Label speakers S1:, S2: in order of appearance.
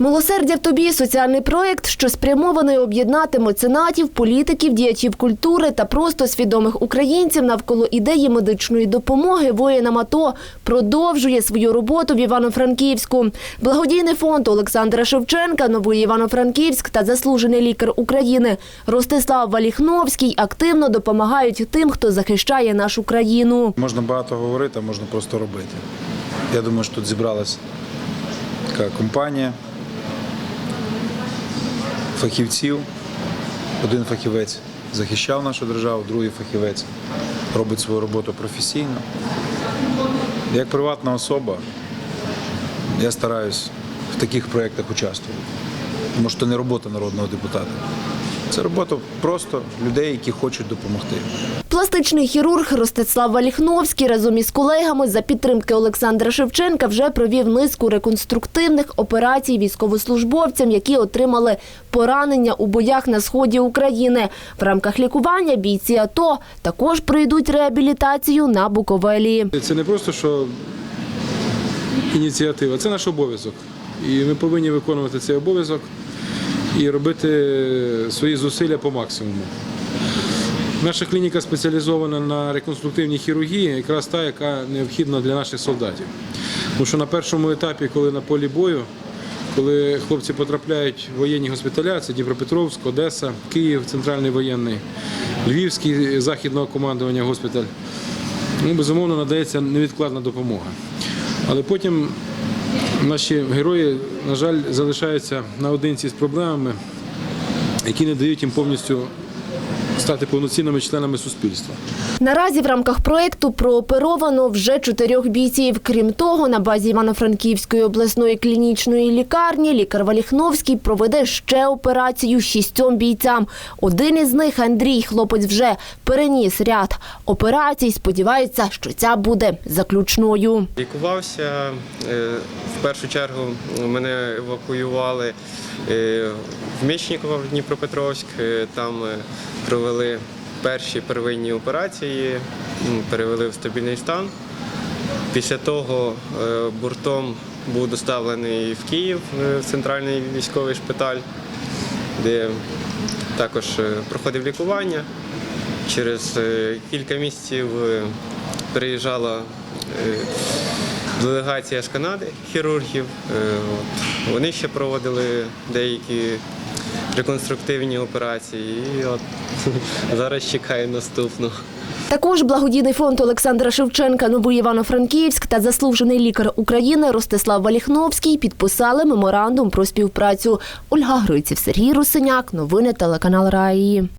S1: Милосердя в тобі соціальний проєкт, що спрямований об'єднати меценатів, політиків, діячів культури та просто свідомих українців навколо ідеї медичної допомоги воїнам АТО, продовжує свою роботу в Івано-Франківську. Благодійний фонд Олександра Шевченка, Новий Івано-Франківськ та заслужений лікар України Ростислав Валіхновський активно допомагають тим, хто захищає нашу країну.
S2: Можна багато говорити, а можна просто робити. Я думаю, що тут зібралася така компанія фахівців. Один фахівець захищав нашу державу, другий фахівець робить свою роботу професійно. Як приватна особа, я стараюсь в таких проєктах участвувати. Тому що це не робота народного депутата. Це робота просто людей, які хочуть допомогти.
S1: Пластичний хірург Ростислав Валіхновський разом із колегами за підтримки Олександра Шевченка вже провів низку реконструктивних операцій військовослужбовцям, які отримали поранення у боях на сході України. В рамках лікування бійці АТО також пройдуть реабілітацію на Буковелі.
S3: Це не просто що ініціатива, це наш обов'язок. І ми повинні виконувати цей обов'язок і робити свої зусилля по максимуму. Наша клініка спеціалізована на реконструктивній хірургії, якраз та, яка необхідна для наших солдатів. Тому що на першому етапі, коли на полі бою, коли хлопці потрапляють в воєнні госпіталя, це Дніпропетровськ, Одеса, Київ, центральний воєнний, Львівський західного командування госпіталь, ну, безумовно, надається невідкладна допомога. Але потім наші герої, на жаль, залишаються наодинці з проблемами, які не дають їм повністю стати повноцінними членами суспільства.
S1: Наразі в рамках проєкту прооперовано вже чотирьох бійців. Крім того, на базі Івано-Франківської обласної клінічної лікарні лікар Валіхновський проведе ще операцію шістьом бійцям. Один із них, Андрій, хлопець вже переніс ряд операцій. Сподівається, що ця буде заключною.
S4: Лікувався. е, В першу чергу мене евакуювали е, в Мічніково в Дніпропетровськ. Е, Там е, провели перші первинні операції, перевели в стабільний стан. Після того е, буртом був доставлений в Київ е, в центральний військовий шпиталь, де також е, проходив лікування. Через кілька місяців приїжджала делегація з Канади хірургів. Вони ще проводили деякі реконструктивні операції. І от зараз чекаю наступну.
S1: Також благодійний фонд Олександра Шевченка Новий Івано-Франківськ та заслужений лікар України Ростислав Валіхновський підписали меморандум про співпрацю. Ольга Гриців, Сергій Русиняк. Новини телеканал Раї.